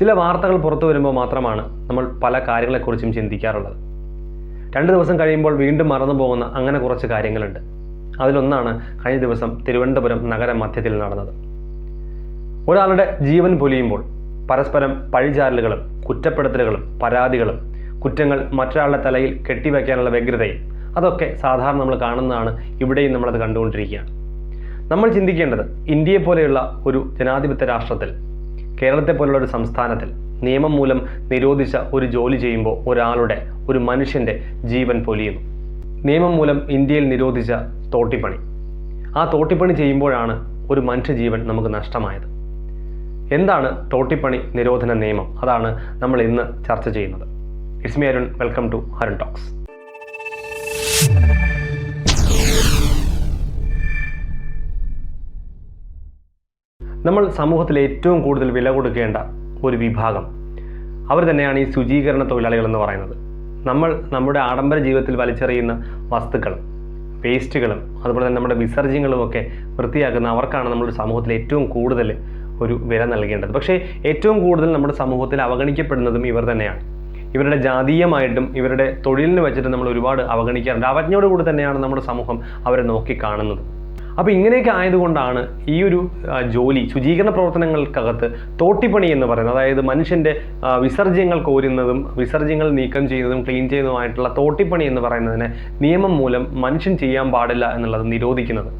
ചില വാർത്തകൾ പുറത്തു വരുമ്പോൾ മാത്രമാണ് നമ്മൾ പല കാര്യങ്ങളെക്കുറിച്ചും ചിന്തിക്കാറുള്ളത്. രണ്ട് ദിവസം കഴിയുമ്പോൾ വീണ്ടും മറന്നു പോകുന്ന അങ്ങനെ കുറച്ച് കാര്യങ്ങളുണ്ട്. അതിലൊന്നാണ് കഴിഞ്ഞ ദിവസം തിരുവനന്തപുരം നഗര മധ്യത്തിൽ നടന്നത്. ഒരാളുടെ ജീവൻ പൊലിയുമ്പോൾ പരസ്പരം പഴിചാരലുകളും കുറ്റപ്പെടുത്തലുകളും പരാതികളും കുറ്റങ്ങൾ മറ്റൊരാളുടെ തലയിൽ കെട്ടിവെക്കാനുള്ള വ്യഗ്രതയും അതൊക്കെ സാധാരണ നമ്മൾ കാണുന്നതാണ് ഇവിടെയും നമ്മളത് കണ്ടുകൊണ്ടിരിക്കുകയാണ്. നമ്മൾ ചിന്തിക്കേണ്ടത് ഇന്ത്യയെ പോലെയുള്ള ഒരു ജനാധിപത്യ രാഷ്ട്രത്തിൽ കേരളത്തെ പോലുള്ള ഒരു സംസ്ഥാനത്തിൽ നിയമം മൂലം നിരോധിച്ച ഒരു ജോലി ചെയ്യുമ്പോൾ ഒരാളുടെ ഒരു മനുഷ്യന്റെ ജീവൻ പൊലിയുന്നു. നിയമം മൂലം ഇന്ത്യയിൽ നിരോധിച്ച തോട്ടിപ്പണി. ആ തോട്ടിപ്പണി ചെയ്യുമ്പോഴാണ് ഒരു മനുഷ്യജീവൻ നമുക്ക് നഷ്ടമായത്. എന്താണ് തോട്ടിപ്പണി നിരോധന നിയമം? അതാണ് നമ്മൾ ഇന്ന് ചർച്ച ചെയ്യുന്നത്. It's me Arun welcome to Arun talks നമ്മൾ സമൂഹത്തിൽ ഏറ്റവും കൂടുതൽ വില കൊടുക്കേണ്ട ഒരു വിഭാഗം. അവർ തന്നെയാണ് ഈ ശുചീകരണ തൊഴിലാളികൾ എന്ന് പറയുന്നത്. നമ്മൾ നമ്മുടെ ആഡംബര ജീവിതത്തിൽ വലിച്ചെറിയുന്ന വസ്തുക്കളും വേസ്റ്റുകളും അതുപോലെ തന്നെ നമ്മുടെ വിസർജ്യങ്ങളും ഒക്കെ വൃത്തിയാക്കുന്ന അവർക്കാണ് നമ്മുടെ സമൂഹത്തിൽ ഏറ്റവും കൂടുതൽ ഒരു വില നൽകേണ്ടത്. പക്ഷേ ഏറ്റവും കൂടുതൽ നമ്മുടെ സമൂഹത്തിൽ അവഗണിക്കപ്പെടുന്നതും ഇവർ തന്നെയാണ്. ഇവരുടെ ജാതീയമായിട്ടും ഇവരുടെ തൊഴിലിന് വെച്ചിട്ട് നമ്മൾ ഒരുപാട് അവഗണിക്കാറുണ്ട്. അവജ്ഞയോടുകൂടി തന്നെയാണ് നമ്മുടെ സമൂഹം അവരെ നോക്കി കാണുന്നത്. അപ്പോൾ ഇങ്ങനെയൊക്കെ ആയതുകൊണ്ടാണ് ഈ ഒരു ജോലി ശുചീകരണ പ്രവർത്തനങ്ങൾക്കകത്ത് തോട്ടിപ്പണി എന്ന് പറയുന്നത്. അതായത് മനുഷ്യന്റെ വിസർജ്യങ്ങൾ കോരുന്നതും വിസർജ്യങ്ങൾ നീക്കം ചെയ്യുന്നതും ക്ലീൻ ചെയ്യുന്നതുമായിട്ടുള്ള തോട്ടിപ്പണി എന്ന് പറയുന്നതിനെ നിയമം മൂലം മനുഷ്യൻ ചെയ്യാൻ പാടില്ല എന്നുള്ളത് നിരോധിക്കുന്നത്.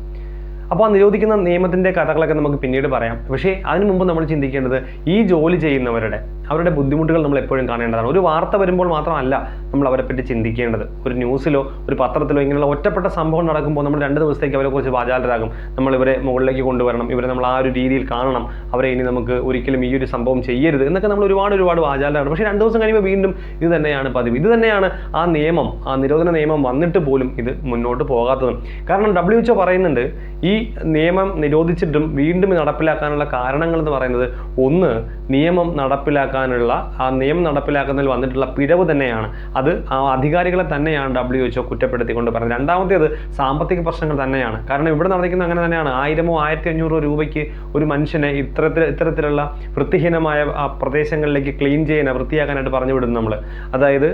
അപ്പോൾ ആ നിരോധിക്കുന്ന നിയമത്തിന്റെ കഥകളൊക്കെ നമുക്ക് പിന്നീട് പറയാം. പക്ഷേ അതിനു മുമ്പ് നമ്മൾ ചിന്തിക്കേണ്ടത് ഈ ജോലി ചെയ്യുന്നവരുടെ അവരുടെ ബുദ്ധിമുട്ടുകൾ നമ്മൾ എപ്പോഴും കാണേണ്ടതാണ്. ഒരു വാർത്ത വരുമ്പോൾ മാത്രമല്ല നമ്മൾ അവരെ പറ്റി ചിന്തിക്കേണ്ടത്. ഒരു ന്യൂസിലോ ഒരു പത്രത്തിലോ ഇങ്ങനെയുള്ള ഒറ്റപ്പെട്ട സംഭവം നടക്കുമ്പോൾ നമ്മൾ രണ്ട് ദിവസത്തേക്ക് കുറിച്ച് വാചാലരാകും. നമ്മൾ ഇവരെ മുകളിലേക്ക് കൊണ്ടുവരണം. ഇവരെ നമ്മൾ ആ ഒരു രീതിയിൽ കാണണം. അവരെ ഇനി നമുക്ക് ഒരിക്കലും ഈ ഒരു സംഭവം ചെയ്യരുത് എന്നൊക്കെ നമ്മൾ ഒരുപാട് ഒരുപാട് വാചാലരാണ്. പക്ഷേ രണ്ട് ദിവസം കഴിയുമ്പോൾ വീണ്ടും ഇത് തന്നെയാണ് പതിവ്. ഇത് തന്നെയാണ് ആ നിയമം ആ നിരോധന നിയമം വന്നിട്ട് പോലും ഇത് മുന്നോട്ട് പോകാത്തതും. കാരണം ഡബ്ല്യു എച്ച് പറയുന്നുണ്ട് ഈ നിയമം നിരോധിച്ചിട്ടും വീണ്ടും നടപ്പിലാക്കാനുള്ള കാരണങ്ങൾ എന്ന് പറയുന്നത് ഒന്ന് നിയമം നടപ്പിലാക്കാനുള്ള ആ നിയമം നടപ്പിലാക്കുന്നതിൽ വന്നിട്ടുള്ള പിഴവ് തന്നെയാണ്. അത് ആ അധികാരികളെ തന്നെയാണ് ഡബ്ല്യു എച്ച് കുറ്റപ്പെടുത്തിക്കൊണ്ട് പറയുന്നത് രണ്ടാമത്തേത് സാമ്പത്തിക പ്രശ്നങ്ങൾ തന്നെയാണ്. കാരണം ഇവിടെ നടന്നിരിക്കുന്നത് അങ്ങനെ തന്നെയാണ്. ആയിരമോ ആയിരത്തി അഞ്ഞൂറോ രൂപയ്ക്ക് ഒരു മനുഷ്യനെ ഇത്തരത്തിൽ ഇത്തരത്തിലുള്ള വൃത്തിഹീനമായ ആ പ്രദേശങ്ങളിലേക്ക് ക്ലീൻ ചെയ്യാൻ വൃത്തിയാക്കാനായിട്ട് പറഞ്ഞു വിടുന്നു നമ്മൾ അതായത്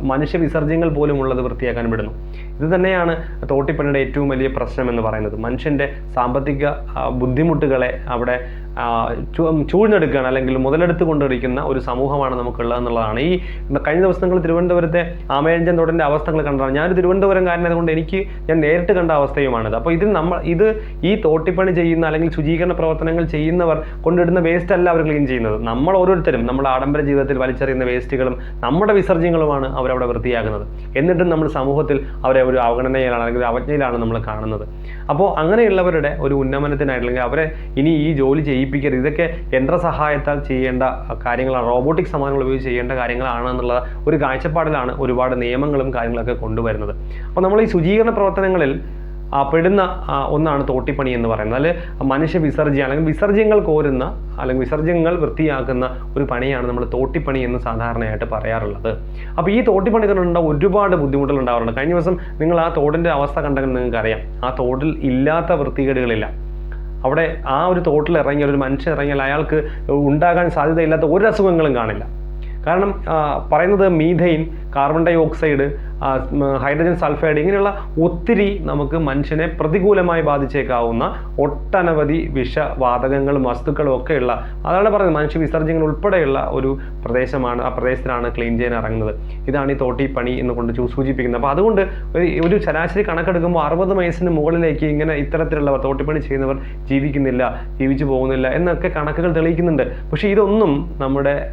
മനുഷ്യ വിസർജ്യങ്ങൾ പോലും ഉള്ളത് വൃത്തിയാക്കാൻ വിടുന്നു. ഇത് തന്നെയാണ് തോട്ടിപ്പണിയുടെ ഏറ്റവും വലിയ പ്രശ്നം എന്ന് പറയുന്നത്. മനുഷ്യന്റെ സാമ്പത്തിക ബുദ്ധിമുട്ടുകളെ അവിടെ ചൂഴ്ന്നെടുക്കുകയാണ് അല്ലെങ്കിൽ മുതലെടുത്ത് കൊണ്ടിരിക്കുന്ന ഒരു സമൂഹമാണ് നമുക്കുള്ളത് എന്നുള്ളതാണ്. ഈ കഴിഞ്ഞ ദിവസങ്ങൾ തിരുവനന്തപുരത്തെ ആമയഞ്ചൻ തോടിന്റെ അവസ്ഥകൾ കണ്ടതാണ്. ഞാനൊരു തിരുവനന്തപുരംകാരനായതുകൊണ്ട് എനിക്ക് ഞാൻ നേരിട്ട് കണ്ട അവസ്ഥയുമാണിത്. അപ്പോൾ ഇതിൽ നമ്മൾ ഇത് ഈ തോട്ടിപ്പണി ചെയ്യുന്ന അല്ലെങ്കിൽ ശുചീകരണ പ്രവർത്തനങ്ങൾ ചെയ്യുന്നവർ കൊണ്ടിടുന്ന വേസ്റ്റ് അല്ല അവർ ക്ലീൻ ചെയ്യുന്നത്. നമ്മൾ ഓരോരുത്തരും നമ്മുടെ ആഡംബര ജീവിതത്തിൽ വലിച്ചെറിയുന്ന വേസ്റ്റുകളും നമ്മുടെ വിസർജ്യങ്ങളുമാണ് അവരവിടെ വൃത്തിയാക്കുന്നത്. എന്നിട്ടും നമ്മൾ സമൂഹത്തിൽ അവരെ ഒരു അവഗണനയിലാണ് അല്ലെങ്കിൽ അവജ്ഞയിലാണ് നമ്മൾ കാണുന്നത്. അപ്പോൾ അങ്ങനെയുള്ളവരുടെ ഒരു ഉന്നമനത്തിനായിട്ട് അല്ലെങ്കിൽ അവരെ ഇനി ഈ ജോലി ചെയ്യിപ്പിക്കരുത്. ഇതൊക്കെ യന്ത്രസഹായത്താൽ ചെയ്യേണ്ട കാര്യങ്ങളാണ്. റോബോട്ടിക് സമാനങ്ങൾ ഉപയോഗിച്ച് ചെയ്യേണ്ട കാര്യങ്ങളാണ് എന്നുള്ള ഒരു കാഴ്ചപ്പാടിലാണ് ഒരുപാട് നിയമങ്ങളും കാര്യങ്ങളൊക്കെ കൊണ്ടുവരുന്നത്. അപ്പോൾ നമ്മൾ ഈ ശുചീകരണ പ്രവർത്തനങ്ങളിൽ പെടുന്ന ഒന്നാണ് തോട്ടിപ്പണി എന്ന് പറയുന്നത്. അതിൽ മനുഷ്യ വിസർജ്യം അല്ലെങ്കിൽ വിസർജ്യങ്ങൾ കോരുന്ന അല്ലെങ്കിൽ വിസർജ്യങ്ങൾ വൃത്തിയാക്കുന്ന ഒരു പണിയാണ് നമ്മൾ തോട്ടിപ്പണി എന്ന് സാധാരണയായിട്ട് പറയാറുള്ളത്. അപ്പോൾ ഈ തോട്ടിപ്പണി കൊണ്ടുള്ള ഒരുപാട് ബുദ്ധിമുട്ടുകൾ ഉണ്ടാവാറുണ്ട്. കഴിഞ്ഞ ദിവസം നിങ്ങൾ ആ തോടിന്റെ അവസ്ഥ കണ്ടെങ്കിൽ നിങ്ങൾക്കറിയാം. ആ തോടിൽ ഇല്ലാത്ത വൃത്തികേടുകളില്ല. അവിടെ ആ ഒരു തോട്ടിൽ ഇറങ്ങിയ ഒരു മനുഷ്യൻ ഇറങ്ങിയാൽ അയാൾക്ക് ഉണ്ടാകാൻ സാധ്യതയില്ലാത്ത ഒരു അസുഖങ്ങളും കാണില്ല. കാരണം പറയുന്നത് methane carbon dioxide hydrogen sulphide ഇങ്ങനെയുള്ള ഒത്തിരി നമുക്ക് മനുഷ്യനെ പ്രതികൂലമായി ബാധിച്ചേക്കാവുന്ന ഒട്ടനവധി വിഷവാതകങ്ങളും വസ്തുക്കളും ഒക്കെയുള്ള അതാണ് പറയുന്നത് മനുഷ്യ വിസർജ്യങ്ങൾ ഉൾപ്പെടെയുള്ള ഒരു പ്രദേശമാണ് ആ പ്രദേശത്തിലാണ് ക്ലീൻ ചെയ്യാൻ ഇറങ്ങുന്നത്. ഇതാണ് ഈ തോട്ടി പണി എന്ന് കൊണ്ട് സൂചിപ്പിക്കുന്നത്. അപ്പോൾ അതുകൊണ്ട് ഒരു- ശരാശരി കണക്കെടുക്കുമ്പോൾ അറുപത് വയസ്സിന് മുകളിലേക്ക് ഇങ്ങനെ ഇത്തരത്തിലുള്ളവർ തോട്ടിപ്പണി ചെയ്യുന്നവർ ജീവിക്കുന്നില്ല ജീവിച്ചു പോകുന്നില്ല എന്നൊക്കെ കണക്കുകൾ തെളിയിക്കുന്നുണ്ട്. പക്ഷേ ഇതൊന്നും നമ്മുടെ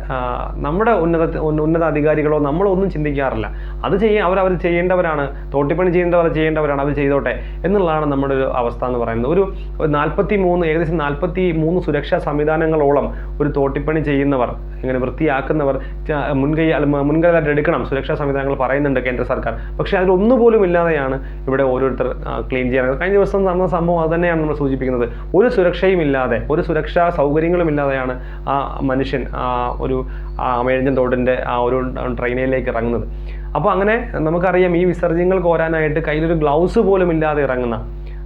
നമ്മുടെ ഉന്നത ഉന്നതാധികാരികളോ നമ്മളൊന്നും അധികാരികളോ ചിന്തിക്കാറില്ല അത് ചെയ്യാൻ അവർ അവർ ചെയ്യേണ്ടവരാണ്. തോട്ടിപ്പണി ചെയ്യേണ്ടവർ ചെയ്യേണ്ടവരാണ്. അവർ ചെയ്തോട്ടെ എന്നുള്ളതാണ് നമ്മുടെ ഒരു അവസ്ഥ എന്ന് പറയുന്നത്. ഒരു നാൽപ്പത്തി മൂന്ന് ഏകദേശം നാൽപ്പത്തി മൂന്ന് സുരക്ഷാ സംവിധാനങ്ങളോളം ഒരു തോട്ടിപ്പണി ചെയ്യുന്നവർ ഇങ്ങനെ വൃത്തിയാക്കുന്നവർ മുൻകൈ മുൻകരുതലായിട്ട് എടുക്കണം സുരക്ഷാ സംവിധാനങ്ങൾ പറയുന്നുണ്ട് കേന്ദ്ര സർക്കാർ. പക്ഷേ അതിലൊന്നുപോലും ഇല്ലാതെയാണ് ഇവിടെ ഓരോരുത്തർ ക്ലീൻ ചെയ്യാൻ കഴിഞ്ഞ ദിവസം നടന്ന സംഭവം അത് തന്നെയാണ് നമ്മൾ സൂചിപ്പിക്കുന്നത്. ഒരു സുരക്ഷയും ഇല്ലാതെ ഒരു സുരക്ഷാ സൗകര്യങ്ങളും ഇല്ലാതെയാണ് ആ മനുഷ്യൻ ആ ഒരു അമേരിക്കൻ തോടിന്റെ ആ ഒരു ട്രെയിനിലേക്ക് ഇറങ്ങുന്നത്. അപ്പോൾ അങ്ങനെ നമുക്കറിയാം ഈ വിസർജ്യങ്ങൾ കോരാനായിട്ട് കയ്യിലൊരു ഗ്ലൗസ് പോലും ഇല്ലാതെ ഇറങ്ങുന്ന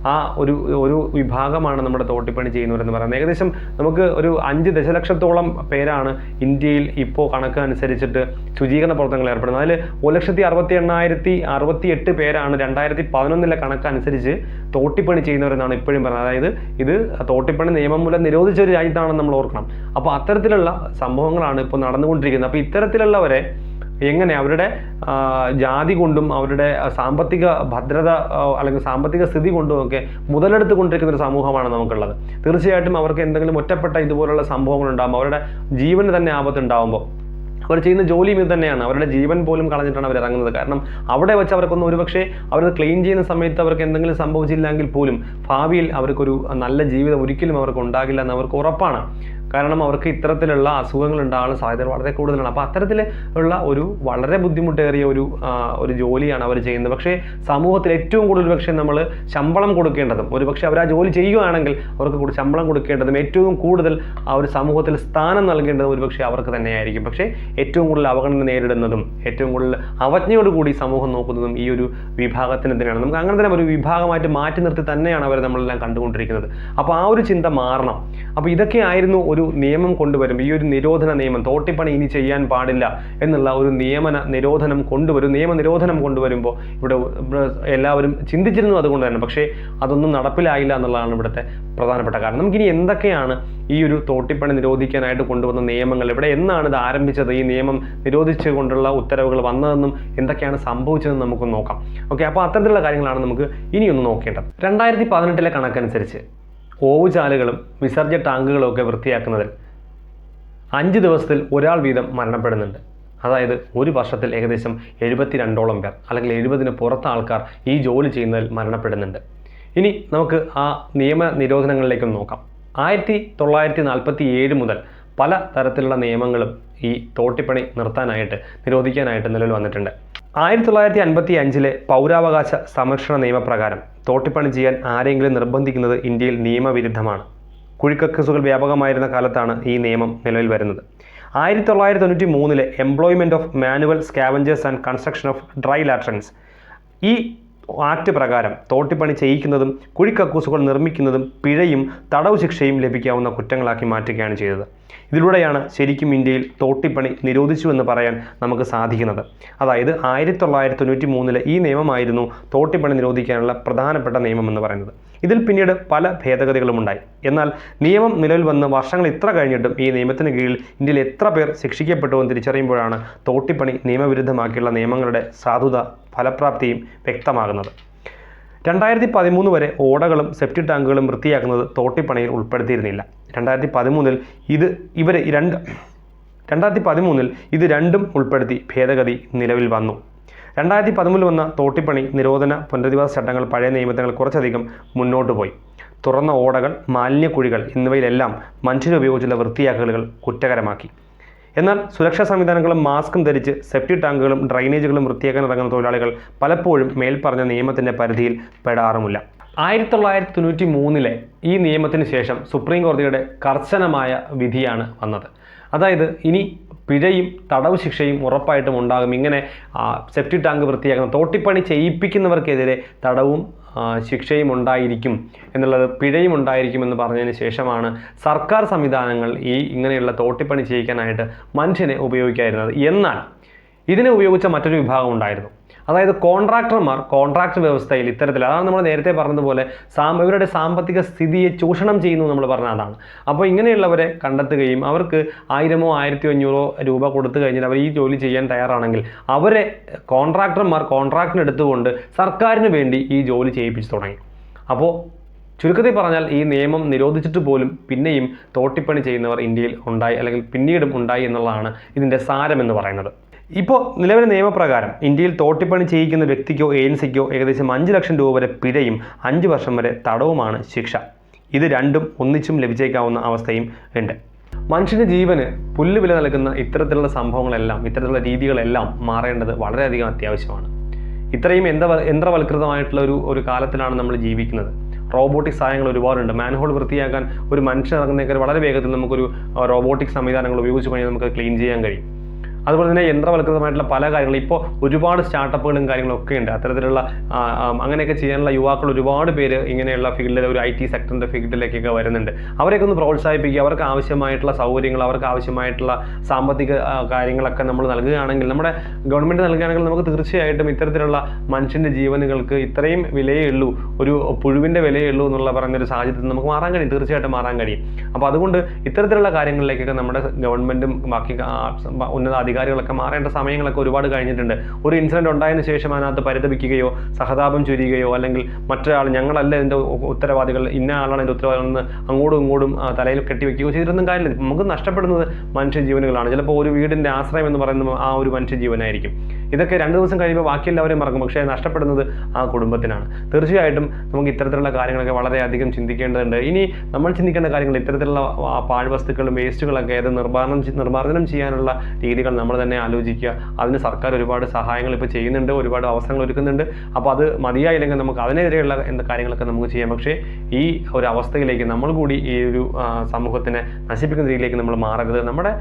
ആ ഒരു ഒരു വിഭാഗമാണ് നമ്മുടെ തോട്ടിപ്പണി ചെയ്യുന്നവരെന്ന് പറയുന്നത്. ഏകദേശം നമുക്ക് ഒരു അഞ്ച് ദശലക്ഷത്തോളം പേരാണ് ഇന്ത്യയിൽ ഇപ്പോൾ കണക്ക് അനുസരിച്ചിട്ട് ശുചീകരണ പ്രവർത്തനങ്ങൾ ഏർപ്പെടുന്നത്. അതിൽ ഒരു ലക്ഷത്തി അറുപത്തി എണ്ണായിരത്തി അറുപത്തി എട്ട് പേരാണ് രണ്ടായിരത്തി പതിനൊന്നിലെ കണക്ക് അനുസരിച്ച് തോട്ടിപ്പണി ചെയ്യുന്നവരെന്നാണ് ഇപ്പോഴും പറയുന്നത്. അതായത് ഇത് തോട്ടിപ്പണി നിയമം മൂലം നിരോധിച്ച ഒരു രാജ്യത്താണെന്ന് നമ്മൾ ഓർക്കണം. അപ്പോൾ അത്തരത്തിലുള്ള സംഭവങ്ങളാണ് ഇപ്പോൾ നടന്നുകൊണ്ടിരിക്കുന്നത്. അപ്പോൾ ഇത്തരത്തിലുള്ളവരെ എങ്ങനെ അവരുടെ ജാതി കൊണ്ടും അവരുടെ സാമ്പത്തിക ഭദ്രത അല്ലെങ്കിൽ സാമ്പത്തിക സ്ഥിതി കൊണ്ടും ഒക്കെ മുതലെടുത്ത് കൊണ്ടിരിക്കുന്ന ഒരു സമൂഹമാണ് നമുക്കുള്ളത്. തീർച്ചയായിട്ടും അവർക്ക് എന്തെങ്കിലും ഒറ്റപ്പെട്ട ഇതുപോലുള്ള സംഭവങ്ങൾ ഉണ്ടാകുമ്പോൾ അവരുടെ ജീവന് തന്നെ ആപത്തുണ്ടാകുമ്പോൾ അവർ ചെയ്യുന്ന ജോലിയും ഇത് തന്നെയാണ്. അവരുടെ ജീവൻ പോലും കളഞ്ഞിട്ടാണ് അവർ ഇറങ്ങുന്നത്. കാരണം അവിടെ വെച്ച് അവർക്കൊന്നും ഒരുപക്ഷെ അവർ ക്ലീൻ ചെയ്യുന്ന സമയത്ത് അവർക്ക് എന്തെങ്കിലും സംഭവിച്ചില്ലെങ്കിൽ പോലും ഭാവിയിൽ അവർക്കൊരു നല്ല ജീവിതം ഒരിക്കലും അവർക്ക് ഉണ്ടാകില്ല എന്ന് അവർക്ക് ഉറപ്പാണ്. കാരണം അവർക്ക് ഇത്തരത്തിലുള്ള അസുഖങ്ങൾ ഉണ്ടാകാനുള്ള സാധ്യത വളരെ കൂടുതലാണ്. അപ്പോൾ അത്തരത്തിൽ ഉള്ള ഒരു വളരെ ബുദ്ധിമുട്ടേറിയ ഒരു ഒരു ജോലിയാണ് അവർ ചെയ്യുന്നത്. പക്ഷേ സമൂഹത്തിൽ ഏറ്റവും കൂടുതൽ പക്ഷേ നമ്മൾ ശമ്പളം കൊടുക്കേണ്ടതും ഒരു പക്ഷേ അവർ ആ ജോലി ചെയ്യുകയാണെങ്കിൽ അവർക്ക് ശമ്പളം കൊടുക്കേണ്ടതും ഏറ്റവും കൂടുതൽ ആ ഒരു സമൂഹത്തിൽ സ്ഥാനം നൽകേണ്ടതും ഒരു പക്ഷേ അവർക്ക് തന്നെയായിരിക്കും. പക്ഷേ ഏറ്റവും കൂടുതൽ അവഗണന നേരിടുന്നതും ഏറ്റവും കൂടുതൽ അവജ്ഞയോടുകൂടി സമൂഹം നോക്കുന്നതും ഈ ഒരു വിഭാഗത്തിന് തന്നെയാണ്. നമുക്ക് അങ്ങനെ തന്നെ ഒരു വിഭാഗമായിട്ട് മാറ്റി നിർത്തി തന്നെയാണ് അവർ നമ്മളെല്ലാം കണ്ടുകൊണ്ടിരിക്കുന്നത്. അപ്പോൾ ആ ഒരു ചിന്ത മാറണം. അപ്പോൾ ഇതൊക്കെ ആയിരുന്നു ഒരു നിയമം കൊണ്ടുവരും ഈ ഒരു നിരോധന നിയമം തോട്ടിപ്പണി ഇനി ചെയ്യാൻ പാടില്ല എന്നുള്ള ഒരു നിയമന നിരോധനം കൊണ്ടുവരും നിയമ നിരോധനം കൊണ്ടുവരുമ്പോൾ ഇവിടെ എല്ലാവരും ചിന്തിച്ചിരുന്നു അതുകൊണ്ട് തന്നെ. പക്ഷേ അതൊന്നും നടപ്പിലായില്ല എന്നുള്ളതാണ് ഇവിടുത്തെ പ്രധാനപ്പെട്ട കാരണം. നമുക്കിനി എന്തൊക്കെയാണ് ഈ ഒരു തോട്ടിപ്പണി നിരോധിക്കാനായിട്ട് കൊണ്ടുവന്ന നിയമങ്ങൾ? ഇവിടെ എന്നാണ് ഇത് ആരംഭിച്ചത്? ഈ നിയമം നിരോധിച്ചുകൊണ്ടുള്ള ഉത്തരവുകൾ വന്നതെന്നും എന്തൊക്കെയാണ് സംഭവിച്ചതെന്ന് നമുക്ക് നോക്കാം. ഓക്കെ അപ്പോൾ അത്തരത്തിലുള്ള കാര്യങ്ങളാണ് നമുക്ക് ഇനിയൊന്ന് നോക്കേണ്ടത്. രണ്ടായിരത്തി പതിനെട്ടിലെ കണക്കനുസരിച്ച് ഓവുചാലുകളും വിസർജ്യ ടാങ്കുകളും ഒക്കെ വൃത്തിയാക്കുന്നതിൽ അഞ്ച് ദിവസത്തിൽ ഒരാൾ വീതം മരണപ്പെടുന്നുണ്ട്. അതായത് ഒരു വർഷത്തിൽ ഏകദേശം എഴുപത്തിരണ്ടോളം പേർ അല്ലെങ്കിൽ എഴുപതിന് പുറത്ത് ആൾക്കാർ ഈ ജോലി ചെയ്യുന്നതിൽ മരണപ്പെടുന്നുണ്ട്. ഇനി നമുക്ക് ആ നിയമ നിരോധനങ്ങളിലേക്കൊന്ന് നോക്കാം. ആയിരത്തി തൊള്ളായിരത്തി നാൽപ്പത്തി ഏഴ് മുതൽ പല തരത്തിലുള്ള നിയമങ്ങളും ഈ തോട്ടിപ്പണി നിർത്താനായിട്ട് നിരോധിക്കാനായിട്ട് നിലവിൽ വന്നിട്ടുണ്ട്. ആയിരത്തി തൊള്ളായിരത്തി അൻപത്തി അഞ്ചിലെ പൗരാവകാശ സംരക്ഷണ നിയമപ്രകാരം തോട്ടിപ്പണി ചെയ്യാൻ ആരെങ്കിലും നിർബന്ധിക്കുന്നത് ഇന്ത്യയിൽ നിയമവിരുദ്ധമാണ്. കുഴിക്കക്കസുകൾ വ്യാപകമായിരുന്ന കാലത്താണ് ഈ നിയമം നിലവിൽ വരുന്നത്. ആയിരത്തി തൊള്ളായിരത്തി തൊണ്ണൂറ്റി മൂന്നിലെ employment of manual scavengers and construction of dry latrines ഈ ആക്ട് പ്രകാരം തോട്ടിപ്പണി ചെയ്യിക്കുന്നതും കുഴിക്കക്കൂസുകൾ നിർമ്മിക്കുന്നതും പിഴയും തടവ് ശിക്ഷയും ലഭിക്കാവുന്ന കുറ്റങ്ങളാക്കി മാറ്റുകയാണ് ചെയ്തത്. ഇതിലൂടെയാണ് ശരിക്കും ഇന്ത്യയിൽ തോട്ടിപ്പണി നിരോധിച്ചു എന്ന് പറയാൻ നമുക്ക് സാധിക്കുന്നത്. അതായത് ആയിരത്തി തൊള്ളായിരത്തി തൊണ്ണൂറ്റി മൂന്നിലെ ഈ നിയമമായിരുന്നു തോട്ടിപ്പണി നിരോധിക്കാനുള്ള പ്രധാനപ്പെട്ട നിയമം എന്ന് പറയുന്നത്. ഇതിൽ പിന്നീട് പല ഭേദഗതികളും ഉണ്ടായി എന്നാൽ നിയമം നിലവിൽ വന്ന് വർഷങ്ങൾ ഇത്ര കഴിഞ്ഞിട്ടും ഈ നിയമത്തിന് കീഴിൽ ഇന്ത്യയിൽ എത്ര പേർ ശിക്ഷിക്കപ്പെട്ടു എന്ന് തിരിച്ചറിയുമ്പോഴാണ് തോട്ടിപ്പണി നിയമവിരുദ്ധമാക്കിയുള്ള നിയമങ്ങളുടെ സാധുത ഫലപ്രാപ്തിയും വ്യക്തമാകുന്നത്. രണ്ടായിരത്തി പതിമൂന്ന് വരെ ഓടകളും സെപ്റ്റി ടാങ്കുകളും വൃത്തിയാക്കുന്നത് തോട്ടിപ്പണിയിൽ ഉൾപ്പെടുത്തിയിരുന്നില്ല. രണ്ടായിരത്തി പതിമൂന്നിൽ ഇത് ഇവരെ രണ്ട് രണ്ടായിരത്തി പതിമൂന്നിൽ ഇത് രണ്ടും ഉൾപ്പെടുത്തി ഭേദഗതി നിലവിൽ വന്നു. രണ്ടായിരത്തി പതിമൂന്നിൽ വന്ന തോട്ടിപ്പണി നിരോധന പുനരധിവാസ ചട്ടങ്ങൾ പഴയ നിയമത്തിൽ കുറച്ചധികം മുന്നോട്ട് പോയി. തുറന്ന ഓടകൾ മാലിന്യക്കുഴികൾ എന്നിവയിലെല്ലാം മനുഷ്യരുപയോഗിച്ചുള്ള വൃത്തിയാക്കലുകൾ കുറ്റകരമാക്കി. എന്നാൽ സുരക്ഷാ സംവിധാനങ്ങളും മാസ്കും ധരിച്ച് സെപ്റ്റി ടാങ്കുകളും ഡ്രൈനേജുകളും വൃത്തിയാക്കാൻ ഇറങ്ങുന്ന തൊഴിലാളികൾ പലപ്പോഴും മേൽപ്പറഞ്ഞ നിയമത്തിന്റെ പരിധിയിൽ പെടാറുമില്ല. ആയിരത്തി തൊള്ളായിരത്തി തൊണ്ണൂറ്റി മൂന്നിലെ ഈ നിയമത്തിന് ശേഷം സുപ്രീം കോടതിയുടെ കർശനമായ വിധിയാണ് വന്നത്. അതായത് ഇനി പിഴയും തടവ് ശിക്ഷയും ഉറപ്പായിട്ടും ഉണ്ടാകും. ഇങ്ങനെ സെപ്റ്റി ടാങ്ക് വൃത്തിയാക്കുന്ന തോട്ടിപ്പണി ചെയ്യിപ്പിക്കുന്നവർക്കെതിരെ തടവും ശിക്ഷയും ഉണ്ടായിരിക്കും എന്നുള്ളത് പിഴയും ഉണ്ടായിരിക്കും എന്ന് പറഞ്ഞതിന് ശേഷമാണ് സർക്കാർ സംവിധാനങ്ങൾ ഈ ഇങ്ങനെയുള്ള തോട്ടിപ്പണി ചെയ്യിക്കാനായിട്ട് മനുഷ്യനെ ഉപയോഗിക്കാതിരുന്നത്. എന്നാൽ ഇതിനെ ഉപയോഗിച്ച മറ്റൊരു വിഭാഗം ഉണ്ടായിരുന്നു. അതായത് കോൺട്രാക്ടർമാർ കോൺട്രാക്ട് വ്യവസ്ഥയിൽ ഇത്തരത്തിൽ അതാണ് നമ്മൾ നേരത്തെ പറഞ്ഞതുപോലെ സാം ഇവരുടെ സാമ്പത്തിക സ്ഥിതിയെ ചൂഷണം ചെയ്യുന്നു നമ്മൾ പറഞ്ഞ അതാണ്. അപ്പോൾ ഇങ്ങനെയുള്ളവരെ കണ്ടെത്തുകയും അവർക്ക് ആയിരമോ ആയിരത്തി അഞ്ഞൂറോ രൂപ കൊടുത്തു കഴിഞ്ഞാൽ അവർ ഈ ജോലി ചെയ്യാൻ തയ്യാറാണെങ്കിൽ അവരെ കോൺട്രാക്ടർമാർ കോൺട്രാക്റ്റിന് എടുത്തുകൊണ്ട് സർക്കാരിന് വേണ്ടി ഈ ജോലി ചെയ്യിപ്പിച്ചു തുടങ്ങി. അപ്പോൾ ചുരുക്കത്തിൽ പറഞ്ഞാൽ ഈ നിയമം നിരോധിച്ചിട്ട് പോലും പിന്നെയും തോട്ടിപ്പണി ചെയ്യുന്നവർ ഇന്ത്യയിൽ ഉണ്ടായി അല്ലെങ്കിൽ പിന്നീടും ഉണ്ടായി എന്നുള്ളതാണ് ഇതിന്റെ സാരമെന്ന് പറയുന്നത്. ഇപ്പോൾ നിലവിലെ നിയമപ്രകാരം ഇന്ത്യയിൽ തോട്ടിപ്പണി ചെയ്യിക്കുന്ന വ്യക്തിക്കോ ഏജൻസിക്കോ ഏകദേശം അഞ്ച് ലക്ഷം രൂപ വരെ പിഴയും അഞ്ച് വർഷം വരെ തടവുമാണ് ശിക്ഷ. ഇത് രണ്ടും ഒന്നിച്ചും ലഭിച്ചേക്കാവുന്ന അവസ്ഥയും ഉണ്ട്. മനുഷ്യന്റെ ജീവന് പുല്ല് വില നൽകുന്ന ഇത്തരത്തിലുള്ള സംഭവങ്ങളെല്ലാം ഇത്തരത്തിലുള്ള രീതികളെല്ലാം മാറേണ്ടത് വളരെയധികം അത്യാവശ്യമാണ്. ഇത്രയും യന്ത്ര യന്ത്രവൽകൃതമായിട്ടുള്ള ഒരു ഒരു കാലത്തിലാണ് നമ്മൾ ജീവിക്കുന്നത്. റോബോട്ടിക് സഹായങ്ങൾ ഒരുപാടുണ്ട്. മാൻഹോൾ വൃത്തിയാക്കാൻ ഒരു മനുഷ്യൻ ഇറങ്ങുന്നേക്കാൾ വളരെ വേഗത്തിൽ നമുക്കൊരു റോബോട്ടിക് സംവിധാനങ്ങൾ ഉപയോഗിച്ച് കഴിഞ്ഞാൽ നമുക്ക് ക്ലീൻ ചെയ്യാൻ കഴിയും. അതുപോലെ തന്നെ യന്ത്രവൽകൃതമായിട്ടുള്ള പല കാര്യങ്ങളും. ഇപ്പോൾ ഒരുപാട് സ്റ്റാർട്ടപ്പുകളും കാര്യങ്ങളും ഒക്കെ ഉണ്ട്. അത്തരത്തിലുള്ള അങ്ങനെയൊക്കെ ചെയ്യാനുള്ള യുവാക്കൾ ഒരുപാട് പേര് ഇങ്ങനെയുള്ള ഫീൽഡിൽ ഒരു ഐ ടി സെക്ടറിന്റെ ഫീൽഡിലേക്കൊക്കെ വരുന്നുണ്ട്. അവരെയൊക്കെ ഒന്ന് പ്രോത്സാഹിപ്പിക്കുക. അവർക്ക് ആവശ്യമായിട്ടുള്ള സൗകര്യങ്ങൾ അവർക്ക് ആവശ്യമായിട്ടുള്ള സാമ്പത്തിക കാര്യങ്ങളൊക്കെ നമ്മൾ നൽകുകയാണെങ്കിൽ നമ്മുടെ ഗവൺമെന്റ് നൽകുകയാണെങ്കിൽ നമുക്ക് തീർച്ചയായിട്ടും ഇത്തരത്തിലുള്ള മനുഷ്യന്റെ ജീവനുകൾക്ക് ഇത്രയും വിലയേ ഉള്ളൂ. ഒരു പുഴുവിന്റെ വിലയേ ഉള്ളൂ എന്നുള്ള പറഞ്ഞൊരു സാഹചര്യത്തിൽ നമുക്ക് മാറാൻ കഴിയും. തീർച്ചയായിട്ടും മാറാൻ കഴിയും. അപ്പോൾ അതുകൊണ്ട് ഇത്തരത്തിലുള്ള കാര്യങ്ങളിലേക്കൊക്കെ നമ്മുടെ ഗവൺമെന്റും ബാക്കി ആ, സ- ഉന്നത അധികാരികളൊക്കെ മാറേണ്ട സമയങ്ങളൊക്കെ ഒരുപാട് കഴിഞ്ഞിട്ടുണ്ട്. ഒരു ഇൻസിഡന്റ് ഉണ്ടായതിനു ശേഷം അതിനകത്ത് പരിതപിക്കുകയോ സഹതാപം ചൊരിയുകയോ അല്ലെങ്കിൽ മറ്റൊരാൾ ഞങ്ങളല്ല ഇതിന്റെ ഉത്തരവാദികൾ ഇന്ന ആളാണ് ഇതിന്റെ ഉത്തരവാദികൾ എന്ന് അങ്ങോട്ടും ഇങ്ങോട്ടും തലയിൽ കെട്ടിവെക്കുകയോ ചെയ്തിട്ടൊന്നും കാര്യമില്ല. നമുക്ക് നഷ്ടപ്പെടുന്നത് മനുഷ്യജീവനുകളാണ്. ചിലപ്പോൾ ഒരു വീടിന്റെ ആശ്രയം എന്ന് പറയുന്നത് ആ ഒരു മനുഷ്യജീവനായിരിക്കും. ഇതൊക്കെ രണ്ട് ദിവസം കഴിയുമ്പോൾ ബാക്കി എല്ലാവരെയും മറക്കും. പക്ഷേ നഷ്ടപ്പെടുന്നത് ആ കുടുംബത്തിനാണ്. തീർച്ചയായിട്ടും നമുക്ക് ഇത്തരത്തിലുള്ള കാര്യങ്ങളൊക്കെ വളരെയധികം ചിന്തിക്കേണ്ടതുണ്ട്. ഇനി നമ്മൾ ചിന്തിക്കേണ്ട കാര്യങ്ങൾ ഇത്തരത്തിലുള്ള പാഴ്വസ്തുക്കളും വേസ്റ്റുകളൊക്കെ അത് നിർമ്മാർജനം നിർമ്മാർജനം ചെയ്യാനുള്ള രീതികൾ നമ്മൾ തന്നെ ആലോചിക്കുക. അതിന് സർക്കാർ ഒരുപാട് സഹായങ്ങൾ ഇപ്പോൾ ചെയ്യുന്നുണ്ട് ഒരുപാട് അവസരങ്ങൾ ഒരുക്കുന്നുണ്ട്. അപ്പോൾ അത് മതിയായില്ലെങ്കിൽ നമുക്ക് അതിനെതിരെയുള്ള എന്ത് കാര്യങ്ങളൊക്കെ നമുക്ക് ചെയ്യാം. പക്ഷേ ഈ ഒരു അവസ്ഥയിലേക്ക് നമ്മൾ കൂടി ഈ ഒരു സമൂഹത്തിനെ നശിപ്പിക്കുന്ന രീതിയിലേക്ക് നമ്മൾ മാറരുത്. നമ്മുടെ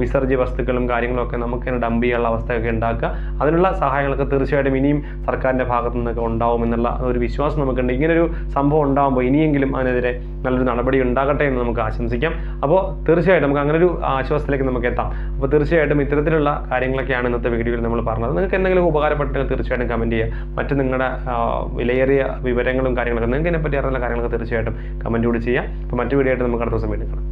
വിസർജ്യ വസ്തുക്കളും കാര്യങ്ങളൊക്കെ നമുക്ക് തന്നെ ഡംപ് ചെയ്യാനുള്ള അവസ്ഥയൊക്കെ ഉണ്ടാക്കുക. അതിനുള്ള സഹായങ്ങളൊക്കെ തീർച്ചയായിട്ടും ഇനിയും സർക്കാരിന്റെ ഭാഗത്തു നിന്നൊക്കെ ഉണ്ടാവും എന്നുള്ള ഒരു വിശ്വാസം നമുക്കുണ്ട്. ഇങ്ങനൊരു സംഭവം ഉണ്ടാകുമ്പോൾ ഇനിയെങ്കിലും അതിനെതിരെ നല്ലൊരു നടപടി ഉണ്ടാകട്ടെ എന്ന് നമുക്ക് ആശംസിക്കാം. അപ്പോൾ തീർച്ചയായിട്ടും നമുക്ക് അങ്ങനെ ഒരു ആശ്വാസത്തിലേക്ക് നമുക്ക് എത്താം. അപ്പോൾ തീർച്ചയായിട്ടും ഇത്തരത്തിലുള്ള കാര്യങ്ങളൊക്കെയാണ് ഇന്നത്തെ വീഡിയോയിൽ നമ്മൾ പറഞ്ഞത്. നിങ്ങൾക്ക് എന്തെങ്കിലും ഉപകാരപ്പെട്ടെങ്കിൽ തീർച്ചയായിട്ടും കമന്റ് ചെയ്യുക. മറ്റ് നിങ്ങളുടെ വിലയേറിയ വിവരങ്ങളും കാര്യങ്ങളൊക്കെ നിങ്ങൾക്ക് ഇതിനെപ്പറ്റി അറിയുന്ന കാര്യങ്ങളൊക്കെ തീർച്ചയായിട്ടും കമന്റ് കൂടി ചെയ്യുക. അപ്പോൾ മറ്റു വീഡിയോ ആയിട്ട് നമുക്ക് അടുത്ത ദിവസം വീണ്ടും കാണാം.